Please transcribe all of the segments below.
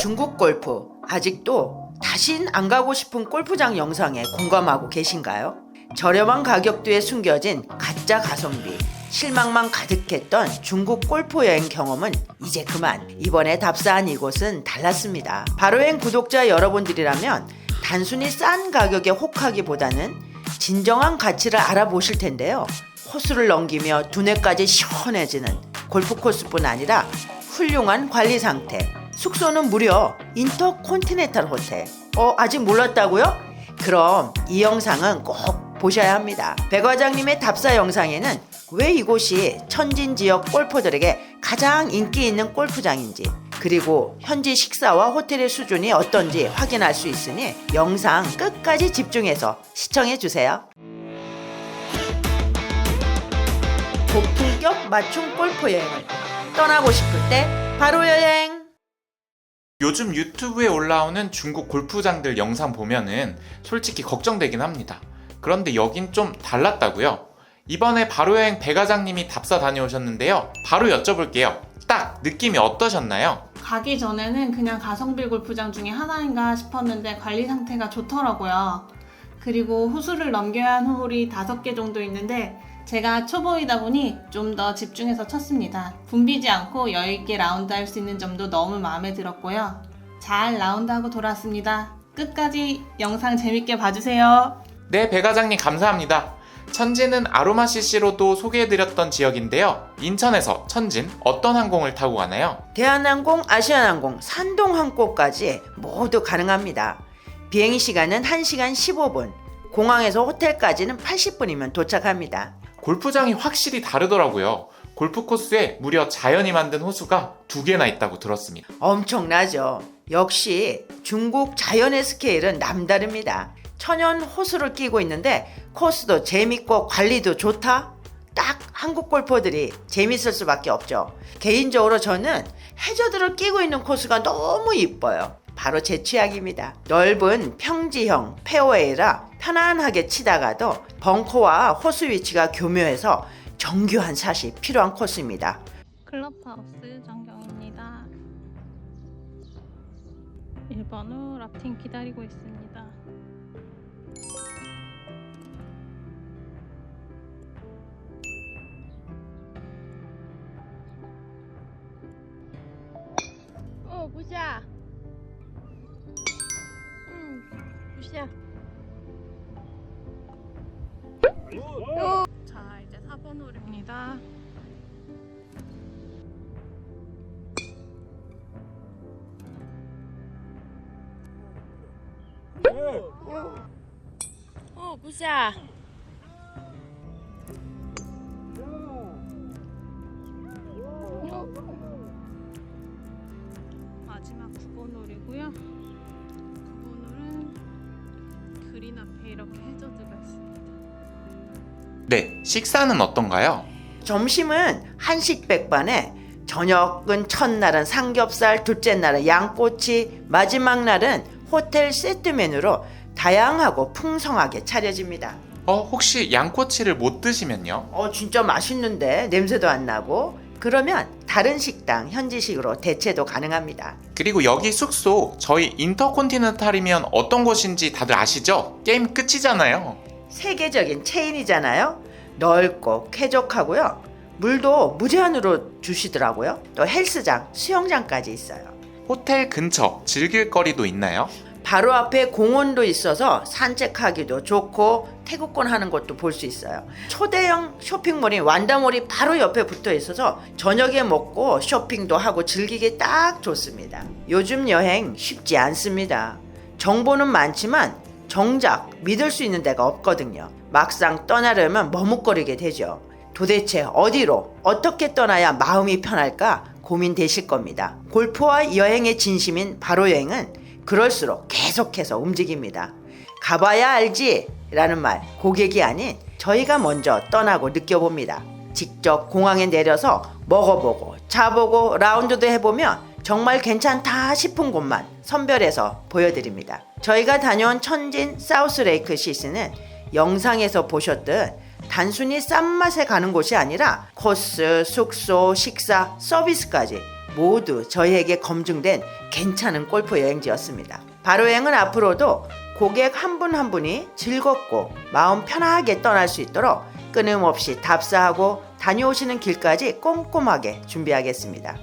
중국 골프 아직도 다신 안 가고 싶은 골프장 영상에 공감하고 계신가요? 저렴한 가격대에 숨겨진 가짜 가성비 실망만 가득했던 중국 골프 여행 경험은 이제 그만 이번에 답사한 이곳은 달랐습니다 바로행 구독자 여러분들이라면 단순히 싼 가격에 혹하기보다는 진정한 가치를 알아보실 텐데요 호수를 넘기며 두뇌까지 시원해지는 골프 코스뿐 아니라 훌륭한 관리 상태. 숙소는 무려 인터콘티넨탈 호텔. 어, 아직 몰랐다고요? 그럼 이 영상은 꼭 보셔야 합니다. 백 과장님의 답사 영상에는 왜 이곳이 천진 지역 골퍼들에게 가장 인기 있는 골프장인지 그리고 현지 식사와 호텔의 수준이 어떤지 확인할 수 있으니 영상 끝까지 집중해서 시청해 주세요. 고품격 맞춤 골프 여행을 떠나고 싶을 때 바로 여행. 요즘 유튜브에 올라오는 중국 골프장들 영상 보면은 솔직히 걱정되긴 합니다. 그런데 여긴 좀 달랐다고요? 이번에 바로 여행 배과장님이 답사 다녀오셨는데요. 바로 여쭤볼게요. 딱 느낌이 어떠셨나요? 가기 전에는 그냥 가성비 골프장 중에 하나인가 싶었는데 관리 상태가 좋더라고요. 그리고 호수를 넘겨야 하는 홀이 다섯 개 정도 있는데 제가 초보이다 보니 좀 더 집중해서 쳤습니다. 붐비지 않고 여유있게 라운드 할 수 있는 점도 너무 마음에 들었고요. 잘 라운드하고 돌아왔습니다. 끝까지 영상 재밌게 봐주세요. 네, 배과장님 감사합니다. 천진은 아로마 CC로도 소개해드렸던 지역인데요. 인천에서 천진 어떤 항공을 타고 가나요? 대한항공, 아시아나항공, 산동항공까지 모두 가능합니다. 비행 시간은 1시간 15분, 공항에서 호텔까지는 80분이면 도착합니다. 골프장이 확실히 다르더라고요. 골프 코스에 무려 자연이 만든 호수가 두 개나 있다고 들었습니다. 엄청나죠. 역시 중국 자연의 스케일은 남다릅니다. 천연 호수를 끼고 있는데 코스도 재밌고 관리도 좋다? 딱 한국 골퍼들이 재밌을 수밖에 없죠. 개인적으로 저는 해저드를 끼고 있는 코스가 너무 이뻐요. 바로 제 취향입니다. 넓은 평지형 페어웨이라 편안하게 치다가도 벙커와 호수 위치가 교묘해서 정교한 샷이 필요한 코스입니다. 클럽하우스 전경입니다. 1번 후 라틴 기다리고 있습니다. 어, 부샤. 부샤. 자, 이제 4번 홀입니다. 어, 부샤. 그린 앞에 이렇게 해저드가 있습니다. 네, 식사는 어떤가요? 점심은 한식 백반에 저녁은 첫날은 삼겹살, 둘째 날은 양꼬치, 마지막 날은 호텔 세트 메뉴로 다양하고 풍성하게 차려집니다. 어, 혹시 양꼬치를 못 드시면요? 어 진짜 맛있는데 냄새도 안 나고 그러면 다른 식당 현지식으로 대체도 가능합니다. 그리고 여기 숙소 저희 인터콘티넨탈이면 어떤 곳인지 다들 아시죠? 게임 끝이잖아요. 세계적인 체인이잖아요. 넓고 쾌적하고요. 물도 무제한으로 주시더라고요. 또 헬스장, 수영장까지 있어요. 호텔 근처 즐길 거리도 있나요? 바로 앞에 공원도 있어서 산책하기도 좋고 태국권 하는 것도 볼 수 있어요. 초대형 쇼핑몰인 완다몰이 바로 옆에 붙어 있어서 저녁에 먹고 쇼핑도 하고 즐기기 딱 좋습니다. 요즘 여행 쉽지 않습니다. 정보는 많지만 정작 믿을 수 있는 데가 없거든요. 막상 떠나려면 머뭇거리게 되죠. 도대체 어디로 어떻게 떠나야 마음이 편할까 고민되실 겁니다. 골프와 여행의 진심인 바로 여행은 그럴수록 계속해서 움직입니다. 가봐야 알지 라는 말 고객이 아닌 저희가 먼저 떠나고 느껴봅니다. 직접 공항에 내려서 먹어보고 자보고 라운드도 해보면 정말 괜찮다 싶은 곳만 선별해서 보여드립니다. 저희가 다녀온 천진 사우스레이크 시스는 영상에서 보셨듯 단순히 싼 맛에 가는 곳이 아니라 코스, 숙소, 식사, 서비스까지 모두 저희에게 검증된 괜찮은 골프 여행지였습니다. 바로여행은 앞으로도 고객 한분한 분이 즐겁고 마음 편하게 떠날 수 있도록 끊임없이 답사하고 다녀오시는 길까지 꼼꼼하게 준비하겠습니다.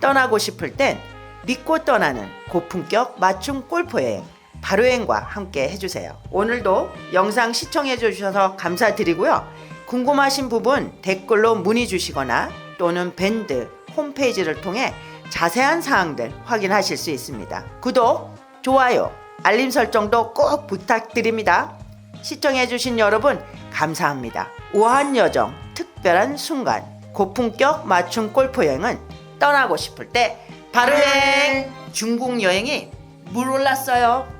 떠나고 싶을 땐 믿고 떠나는 고품격 맞춤 골프 여행 바로여행과 함께 해주세요. 오늘도 영상 시청해 주셔서 감사드리고요. 궁금하신 부분 댓글로 문의 주시거나 또는 밴드 홈페이지를 통해 자세한 사항들 확인하실 수 있습니다. 구독, 좋아요, 알림 설정도 꼭 부탁드립니다. 시청해주신 여러분 감사합니다. 우아한 여정, 특별한 순간, 고품격 맞춤 골프 여행은 떠나고 싶을 때 바로 여행! 중국 여행이 물 올랐어요.